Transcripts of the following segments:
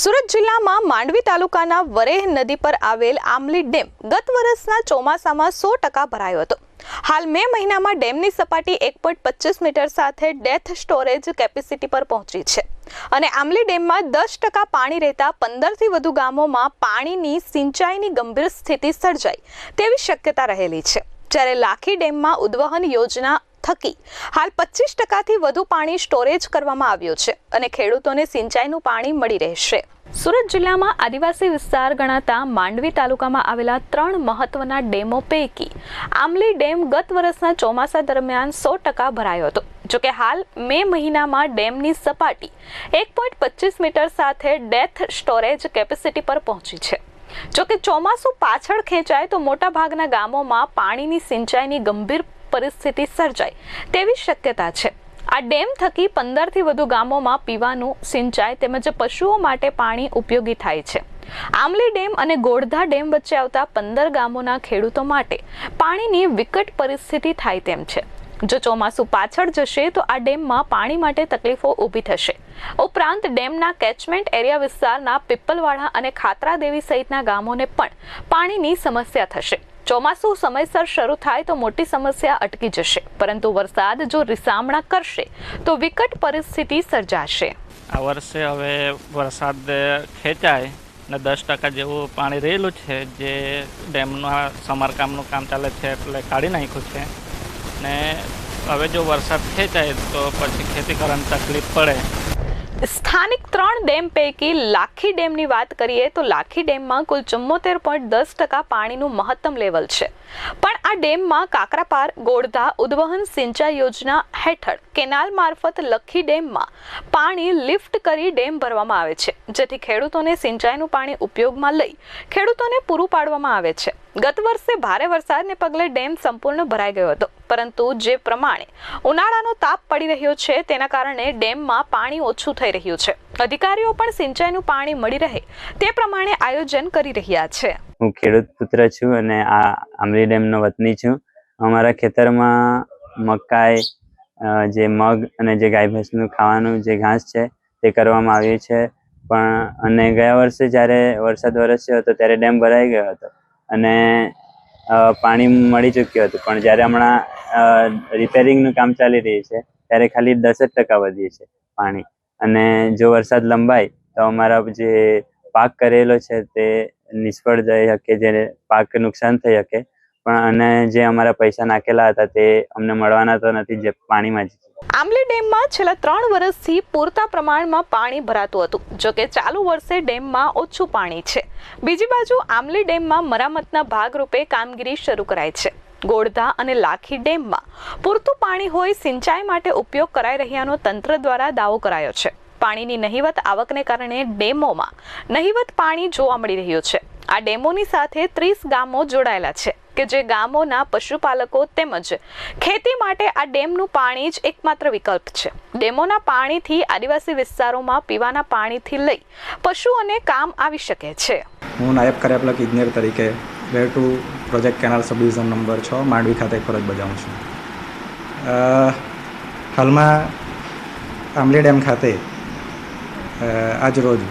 સુરત જિલ્લામાં માંડવી તાલુકાના વરેહ નદી પર આવેલ આમલી ડેમ ગત વર્ષના ચોમાસામાં સો ટકા ભરાયો હતો. હાલ મે મહિનામાં ડેમની સપાટી એક પોઈન્ટ પચીસ મીટર સાથે ડેથ સ્ટોરેજ કેપેસિટી પર પહોંચી છે. અને આમલી ડેમમાં દસ ટકા પાણી રહેતા પંદરથી વધુ ગામોમાં પાણીની સિંચાઈની ગંભીર સ્થિતિ સર્જાય તેવી શક્યતા રહેલી છે. જ્યારે લાખી ડેમમાં ઉદ્વહન યોજના થકી. હાલ પચીસ ટકાથી વધુ પાણી સ્ટોરેજ કરવામાં આવ્યું છે અને ખેડૂતોને સિંચાઈનું પાણી મળી રહેશે. સુરત જિલ્લામાં આદિવાસી વિસ્તાર ગણાતા માંડવી તાલુકામાં આવેલા ત્રણ મહત્વના ડેમો પૈકી આમલી ડેમ ગત વર્ષના ચોમાસા દરમિયાન સો ટકા ભરાયો હતો. જોકે હાલ મે મહિનામાં ડેમની સપાટી એક પોઈન્ટ પચીસ મીટર સાથે ડેથ સ્ટોરેજ કેપેસિટી પર પહોંચી છે. જોકે ચોમાસું પાછળ ખેંચાય તો મોટાભાગના ગામોમાં પાણીની સિંચાઈની ગંભીર પરિસ્થિતિ સર્જાય તેવી શક્યતા છે. આ ડેમ થકી પંદરથી વધુ ગામોમાં પીવાનું સિંચાઈ તેમજ પશુઓ માટે પાણી ઉપયોગી થાય છે. આમલી ડેમ અને ગોળધા ડેમ વચ્ચે આવતા પંદર ગામોના ખેડૂતો માટે પાણીની વિકટ પરિસ્થિતિ થાય તેમ છે. જો ચોમાસું પાછળ જશે તો આ ડેમમાં પાણી માટે તકલીફો ઊભી થશે. ઉપરાંત ડેમના કેચમેન્ટ એરિયા વિસ્તારના પીપલવાડા અને ખાતરા દેવી સહિતના ગામોને પણ પાણીની સમસ્યા થશે. ચોમાસું સમયસર શરૂ થાય તો મોટી સમસ્યા અટકી જશે. પરંતુ વરસાદ જો રિસામણા કરશે, તો વિકટ પરિસ્થિતિ સર્જાશે. આ વર્ષે હવે વરસાદ ખેંચાય ને દસ ટકા જેવું પાણી રહેલું છે જે ડેમના સમારકામનું કામ ચાલે છે એટલે કાઢી નાખ્યું છે. ને હવે જો વરસાદ ખેંચાય તો પછી ખેતી કરવાની તકલીફ પડે. સ્થાનિક ત્રણ ડેમ પૈકી લાખી ડેમની વાત કરીએ તો લાખી ડેમમાં કુલ ચુમ્મોતેર પોઈન્ટ દસ ટકા પાણીનું મહત્તમ લેવલ છે. પણ આ ડેમમાં કાકરાપાર ગોળધા ઉદ્વહન સિંચાઈ યોજના હેઠળ કેનાલ મારફત લખી ડેમમાં પાણી લિફ્ટ કરી ડેમ ભરવામાં આવે છે, જેથી ખેડૂતોને સિંચાઈનું પાણી ઉપયોગમાં લઈ ખેડૂતોને પૂરું પાડવામાં આવે છે. ગત વર્ષે ભારે વરસાદને પગલે ડેમ સંપૂર્ણ ભરાઈ ગયો હતો. પરંતુ જે પ્રમાણે ઉનાળાનો તાપ પડી રહ્યો છે, તેના કારણે ડેમમાં પાણી ઓછું થઈ રહ્યું છે. અધિકારીઓ પણ સિંચાઈનું પાણી મળી રહે તે પ્રમાણે આયોજન કરી રહ્યા છે. હું ખેડૂત પુત્ર છું અને આ આમલી ડેમનો વતની છું. અમારા ખેતરમાં મકાઈ જે મગ અને જે ગાય ભેંસનું ખાવાનું જે ઘાસ છે, તે કરવામાં આવ્યું છે. પણ અને ગયા વર્ષે જ્યારે વરસાદ વરસ્યો હતો, ત્યારે ડેમ ભરાઈ ગયો હતો. અને પાણી મળી ચૂક્યું હતું. પણ જ્યારે હમણાં રિપેરિંગનું કામ ચાલી રહ્યું છે, ત્યારે ખાલી દસ જ ટકા વધ્યું છે પાણી. અને જો વરસાદ લંબાય, તો અમારા જે પાક કરેલો છે તે નિષ્ફળ જઈ શકે જેને પાક નુકસાન થઈ શકે. પણ અને જે અમારા પૈસા નાખેલા હતા તે અમને મળવાના તો નથી, જે પાણીમાં જ. આમલી ડેમમાં છેલ્લા ત્રણ વર્ષથી પૂરતા પ્રમાણમાં પાણી ભરાતું હતું જોકે ચાલુ વર્ષે ડેમમાં ઓછું પાણી છે. બીજી બાજુ આમલી ડેમમાં મરામતના ભાગરૂપે કામગીરી શરૂ કરાઈ છે. ગોળધા અને લાખી ડેમમાં પૂરતું પાણી હોય સિંચાઈ માટે ઉપયોગ કરાઈ રહ્યાનો તંત્ર દ્વારા દાવો કરાયો છે. પાણીની નહિવત આવકને કારણે ડેમોમાં નહિવત પાણી જોવા મળી રહ્યું છે. આ ડેમોની સાથે ત્રીસ ગામો જોડાયેલા છે. કે જે ગામોના પશુપાલકો તેમજ ખેતી માટે આ ડેમનું પાણી જ એકમાત્ર વિકલ્પ છે. ડેમોના પાણીથી આદિવાસી વિસ્તારોમાં પીવાના પાણીથી લઈ પશુઓને કામ આવી શકે છે. હું નાયબ કાર્યપાલક ઇજનેર તરીકે વેર ટુ પ્રોજેક્ટ કેનાલ સબ ડિવિઝન નંબર છ, માંડવી ખાતે ફરજ બજાવું છું. હાલમાં આંબલી ડેમ ખાતે આજ રોજ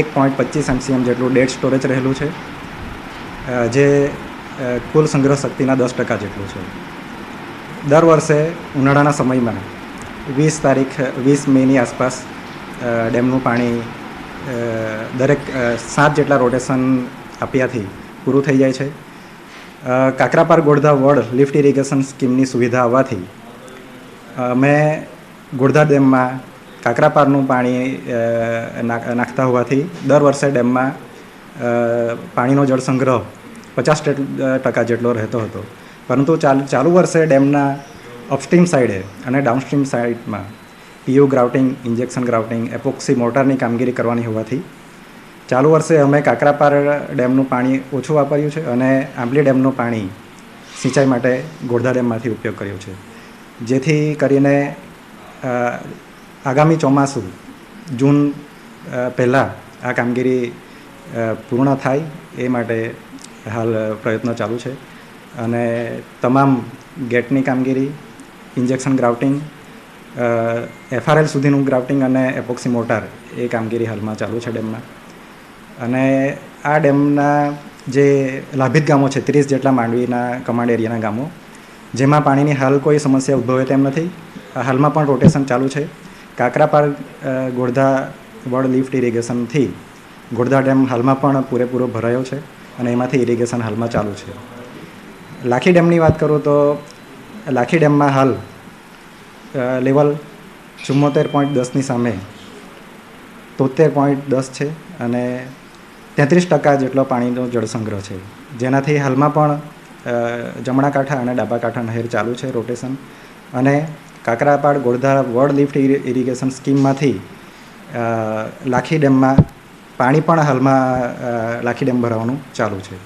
એક પોઈન્ટ પચીસ એમસીએમ જેટલું ડેડ સ્ટોરેજ રહેલું છે. જે કુલ સંગ્રહ શક્તિના દસ ટકા જેટલું છે. દર વર્ષે ઉનાળાના સમયમાં વીસ તારીખ, વીસ મેની આસપાસ ડેમનું પાણી દરેક સાત જેટલા રોટેશન આપ્યાથી પૂરું થઈ જાય છે. કાકરાપાર ગોળધા વડ લિફ્ટ ઇરિગેશન સ્કીમની સુવિધા આવવાથી અમે ગોળધા ડેમમાં કાકરાપારનું પાણી નાખતા હોવાથી દર વર્ષે ડેમમાં પાણીનો જળ સંગ્રહ પચાસ ટકા જેટલો રહેતો હતો. પરંતુ ચાલ, ચાલુ વર્ષે ડેમના અપસ્ટ્રીમ સાઈડે અને ડાઉનસ્ટ્રીમ સાઈડમાં PU grouting injection grouting epoxy મોટરની કામગીરી કરવાની હોવાથી ચાલુ વર્ષે અમે કાકરાપાર ડેમનું પાણી ઓછું વાપર્યું છે અને આંબલી ડેમનું પાણી સિંચાઈ માટે ગોળધા ડેમમાંથી ઉપયોગ કર્યો છે. જેથી કરીને આગામી ચોમાસું જૂન પહેલાં આ કામગીરી પૂર્ણ થાય એ માટે હાલ પ્રયત્નો ચાલુ છે. અને તમામ ગેટની કામગીરી, ઇન્જેક્શન ગ્રાઉટિંગ એફઆરએલ સુધીનું ગ્રાફ્ટિંગ અને એપોક્સી મોટાર એ કામગીરી હાલમાં ચાલુ છે ડેમમાં અને આ ડેમના જે લાભિત ગામો છે, ત્રીસ જેટલા માંડવીના કમાન્ડ એરિયાના ગામો, જેમાં પાણીની હાલ કોઈ સમસ્યા ઉદ્ભવે તેમ નથી. હાલમાં પણ રોટેશન ચાલુ છે. કાકરાપાર ગોળધા વડ લિફ્ટ ઇરિગેશનથી ગોળધા ડેમ હાલમાં પણ પૂરેપૂરો ભરાયો છે. અને એમાંથી ઇરિગેશન હાલમાં ચાલુ છે. લાખી ડેમની વાત કરું તો લાખી ડેમમાં હાલ લેવલ ચુમ્મોતેર પોઈન્ટ દસની સામે તોતેર પોઈન્ટ દસ છે અને તેત્રીસ ટકા જેટલો પાણીનો જળસંગ્રહ છે. જેનાથી હાલમાં પણ જમણા કાંઠા અને ડાબા કાંઠા નહેર ચાલુ છે રોટેશન અને કાકરાપાડ ગોળધા વર્લ્ડ લિફ્ટ ઇરિ- ઇરિગેશન સ્કીમમાંથી લાખી ડેમમાં પાણી પણ હાલમાં લાખી ડેમ ભરાવાનું ચાલુ છે.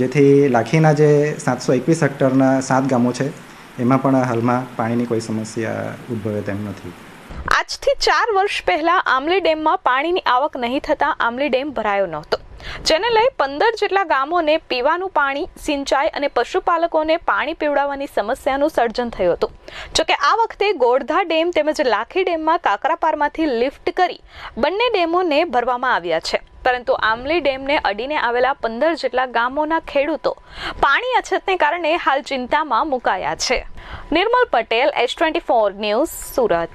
જેથી લાખીના જે સાતસો એકવીસ હેક્ટરના સાત ગામો છે, એમાં પણ હાલમાં પાણીની કોઈ સમસ્યા ઉદ્ભવે તેમ નથી. આજથી ચાર વર્ષ પહેલા આમલી ડેમમાં પાણીની આવક નહીં થતાં આમલી ડેમ ભરાયો નહોતો. જેને લઈ પંદર જેટલા ગામોને પીવાનું પાણી, સિંચાઈ અને પશુપાલકોને પાણી પીવડાવવાની સમસ્યાનું સર્જન થયું હતું. જોકે આ વખતે ગોળધા ડેમ તેમજ લાખી ડેમમાં કાકરાપારમાંથી લિફ્ટ કરી બંને ડેમોને ભરવામાં આવ્યા છે. પરંતુ આમલી ડેમને અડીને આવેલા પંદર જેટલા ગામોના ખેડૂતો પાણી અછતને કારણે હાલ ચિંતામાં મુકાયા છે. Nirmal Patel, S twenty four news Surat.